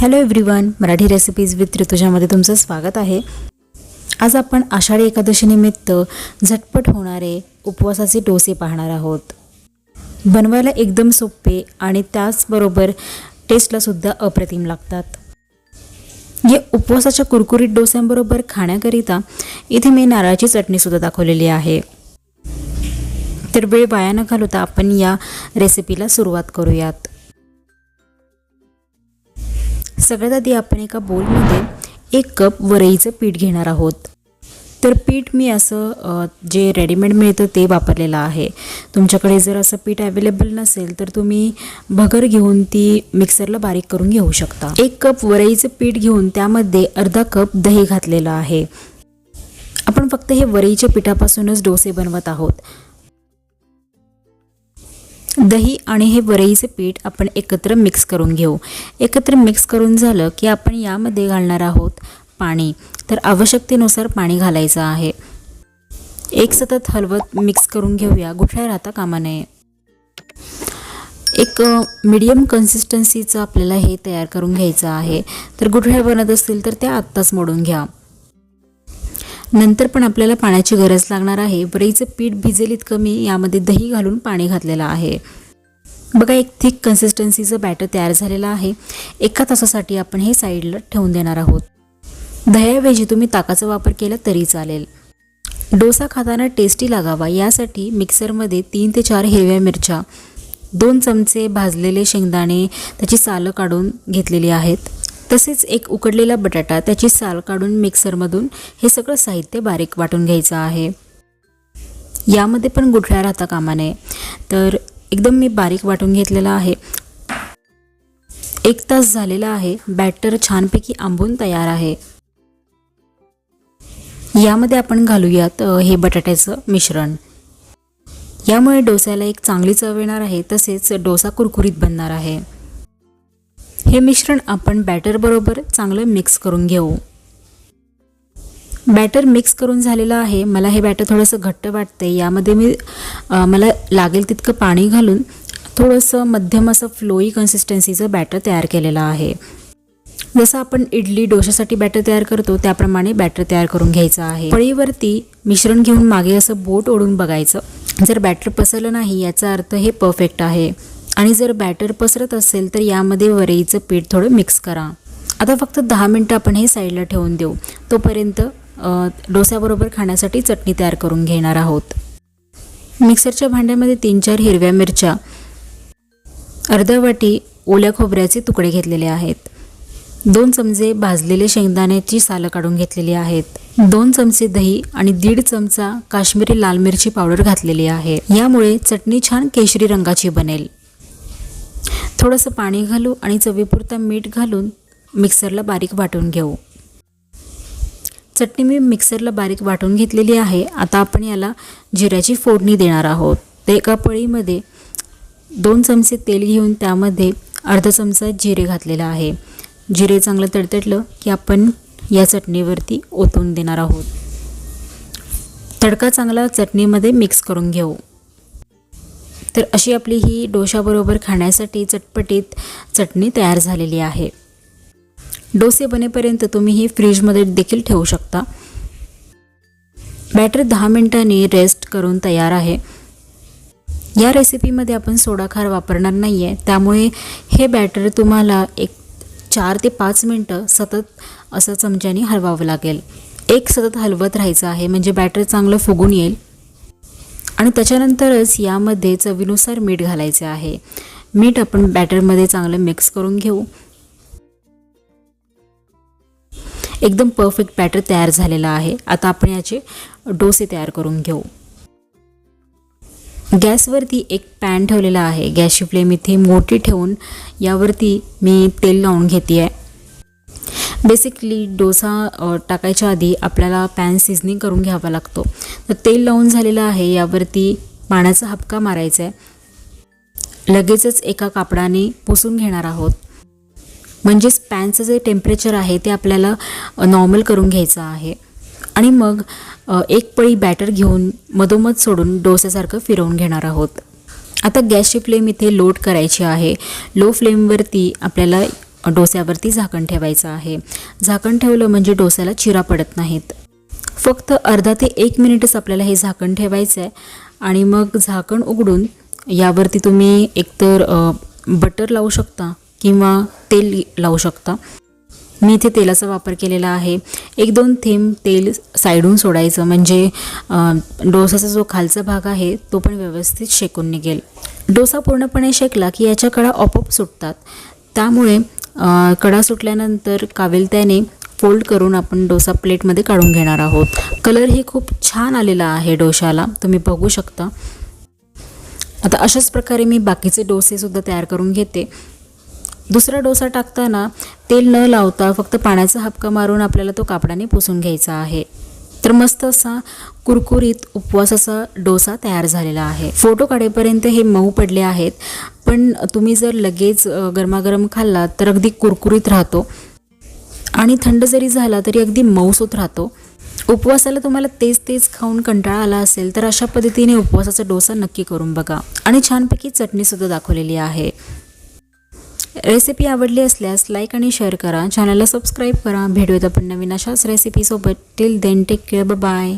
Hello everyone Marathi recipes with ऋतुजामध्ये तुमचं स्वागत आहे. आज आपण आषाढी एकादशीनिमित्त झटपट होणारे उपवासाचे डोसे पाहणार आहोत. बनवायला एकदम सोपे आणि त्याचबरोबर टेस्टलासुद्धा अप्रतिम लागतात. या उपवासाच्या कुरकुरीत डोस्यांबरोबर खाण्याकरिता इथे मी नारळाची चटणीसुद्धा दाखवलेली आहे. तर वेळ वाया न घालवता आपण या रेसिपीला सुरुवात करूयात. सगळ्यात आधी आपण एका बोलमध्ये एक कप वरईचं पीठ घेणार आहोत. तर पीठ मी असं जे रेडीमेड मिळतं ते वापरलेलं आहे. तुमच्याकडे जर असं पीठ अवेलेबल नसेल तर तुम्ही भगर घेऊन ती मिक्सरला बारीक करून घेऊ शकता. एक कप वरईचं पीठ घेऊन त्यामध्ये अर्धा कप दही घातलेलं आहे. आपण फक्त हे वरईच्या पिठापासूनच डोसे बनवत आहोत. दही आणि हे वरईचे पीठ आपण एकत्र मिक्स करून घेऊ. एकत्र मिक्स करून झालं की आपण यामध्ये घालणार आहोत पाणी. तर आवश्यकतेनुसार पाणी घालायचं आहे. एक सतत हलवत मिक्स करून घेऊया. गुठळ्या राहता कामा नये. एक मीडियम कन्सिस्टन्सीचं आपल्याला हे तयार करून घ्यायचं आहे. तर गुठळ्या बनत असतील तर त्या आत्ताच मोडून घ्या. नंतर पण आपल्याला पाण्याची गरज लागणार आहे. वरईचं पीठ भिजेल इतकं मी यामध्ये दही घालून पाणी घातलेलं आहे. बघा एक थिक कन्सिस्टन्सीचं बॅटर तयार झालेलं आहे. एका तासासाठी आपण हे साईडला ठेवून देणार आहोत. दह्याऐवजी तुम्ही ताकाचा वापर केला तरी चालेल. डोसा खाताना टेस्टी लागावा. यासाठी मिक्सरमध्ये तीन ते चार हिरव्या मिरच्या दोन चमचे भाजलेले शेंगदाणे त्याची सालं काढून घेतलेली आहेत. तसेच एक उकडलेला बटाटा त्याची साल काढून मिक्सरमधून हे सगळं साहित्य बारीक वाटून घ्यायचं आहे. यामध्ये पण गुठळ्या राहता कामा नये. तर एकदम मी बारीक वाटून घेतलेला आहे. एक तास झालेला आहे. बॅटर छानपैकी आंबून तयार आहे. यामध्ये आपण घालूयात हे बटाट्याचं मिश्रण. यामुळे डोस्याला एक चांगली चव येणार आहे. तसेच डोसा कुरकुरीत बनणार आहे. हे मिश्रण आपण बॅटरबरोबर चांगलं मिक्स करून घेऊ. बॅटर मिक्स करून झालेलं आहे. मला हे बॅटर थोडंसं घट्ट वाटते यामध्ये मी मला लागेल तितकं पाणी घालून थोडंसं मध्यम असं फ्लोई कन्सिस्टन्सीचं बॅटर तयार केलेलं आहे. जसं आपण इडली डोशासाठी बॅटर तयार करतो त्याप्रमाणे बॅटर तयार करून घ्यायचं आहे. पळीवरती मिश्रण घेऊन मागे असं बोट ओढून बघायचं. जर बॅटर पसरलं नाही याचा अर्थ हे परफेक्ट आहे. आणि जर बॅटर पसरत असेल तर यामध्ये वरईचं पीठ थोडं मिक्स करा. आता फक्त दहा मिनटं आपण हे साईडला ठेवून देऊ. तोपर्यंत डोसाबरोबर डोस्याबरोबर खाण्यासाठी चटणी तयार करून घेणार आहोत. मिक्सरच्या भांड्यामध्ये तीन चार हिरव्या मिरच्या अर्धा वाटी ओल्या खोबऱ्याचे तुकडे घेतलेले आहेत. दोन चमचे भाजलेले शेंगदाण्याची सालं काढून घेतलेली आहेत. दोन चमचे दही आणि दीड चमचा काश्मीरी लाल मिरची पावडर घातलेली आहे. यामुळे चटणी छान केशरी रंगाची बनेल. थोडंसं पाणी घालू आणि चवीपुरता मीठ घालून मिक्सरला बारीक वाटून घेऊ. चटणी मी मिक्सरला बारीक वाटून घेतलेली आहे. आता आपण याला जिऱ्याची फोडणी देणार आहोत. ते एका पळीमध्ये दोन चमचे तेल घेऊन त्यामध्ये अर्धा चमचा जिरे घातलेला आहे. जिरे चांगलं तडतडलं की आपण या चटणीवरती ओतून देणार आहोत. तडका चांगला चटणीमध्ये मिक्स करून घेऊ. तर अशी आपली ही डोशाबरोबर खाण्यासाठी चटपटीत चटणी तयार झालेली आहे. डोसे बनेपर्यंत तुम्ही ही फ्रीजमध्ये देखील ठेवू शकता. बॅटर दहा मिनिटांनी रेस्ट करून तयार आहे. या रेसिपीमध्ये आपण सोडा खार वापरणार नाही आहे त्यामुळे हे बॅटर तुम्हाला एक चार ते पाच मिनटं सतत असं चमच्याने हलवावं लागेल. एक सतत हलवत राहायचं आहे. म्हणजे बॅटर चांगलं फुगून येईल. आणि त्याच्यानंतरच यामध्ये चवीनुसार मीठ घालायचे आहे. मीठ आपण बॅटरमध्ये चांगलं मिक्स करून घेऊ. एकदम परफेक्ट बॅटर तयार झालेला आहे. आता आपण याचे डोसे तयार करून घेऊ. गॅसवरती एक पॅन ठेवलेला आहे. गॅसची फ्लेम इथे मोठी ठेवून यावरती मी तेल लावून घेते आहे बेसिकली डोसा टाकायच्या आधी आपल्याला पॅन सिझनिंग करून घ्यावा लागतो. तर तेल लावून झालेलं आहे यावरती पाण्याचा हपका मारायचा आहे लगेचच एका कापडाने पुसून घेणार आहोत. म्हणजेच पॅनचं जे टेम्परेचर आहे ते आपल्याला नॉर्मल करून घ्यायचं आहे. आणि मग एक पळी बॅटर घेऊन मधोमध सोडून डोस्यासारखं फिरवून घेणार आहोत. आता गॅसची फ्लेम इथे लोड करायची आहे. लो फ्लेमवरती आपल्याला डोस्यावरती झाकण ठेवायचं आहे. झाकण ठेवलं म्हणजे डोस्याला चिरा पडत नाहीत. फक्त अर्धा ते एक मिनिटच आपल्याला हे झाकण ठेवायचं आहे आणि मग झाकण उघडून यावरती तुम्ही एकतर बटर लावू शकता किंवा तेल लावू शकता. मी इथे तेलाचा वापर केलेला आहे. एक दोन थेंब तेल साईडून सोडायचं म्हणजे डोसाचा जो खालचा भाग आहे तो पण व्यवस्थित शेकून निघेल. डोसा पूर्णपणे शेकला की याच्या कडा आपोआप सुटतात. त्यामुळे कडा सुटल्यानंतर कावेलत्याने फोल्ड करून आपण डोसा प्लेटमध्ये काढून घेणार आहोत. कलर हे खूप छान आलेला आहे डोशाला तुम्ही बघू शकता. आता अशाच प्रकारे मी बाकीचे डोसेसुद्धा तयार करून घेते. दुसरा डोसा टाकताना तेल न लावता फक्त पाण्याचा हपका मारून आपल्याला तो कापडाने पुसून घ्यायचा आहे. तर मस्त असा कुरकुरीत उपवासाचा डोसा तयार झालेला आहे. फोटो काढेपर्यंत हे मऊ पडले आहेत. पण तुम्ही जर लगेच गरमागरम खाल्ला तर अगदी कुरकुरीत राहतो. आणि थंड जरी झाला तरी अगदी मऊसूत राहतो. उपवासाला तुम्हाला तेच तेच खाऊन कंटाळा आला असेल तर अशा पद्धतीने उपवासाचा डोसा नक्की करून बघा. आणि छानपैकी चटणीसुद्धा दाखवलेली आहे. रेसिपी आवडली असल्यास लाईक आणि शेअर करा. चॅनलला सबस्क्राईब करा. भेटूयात आपण नवीन अशाच रेसिपीसोबत till then take care. Bye.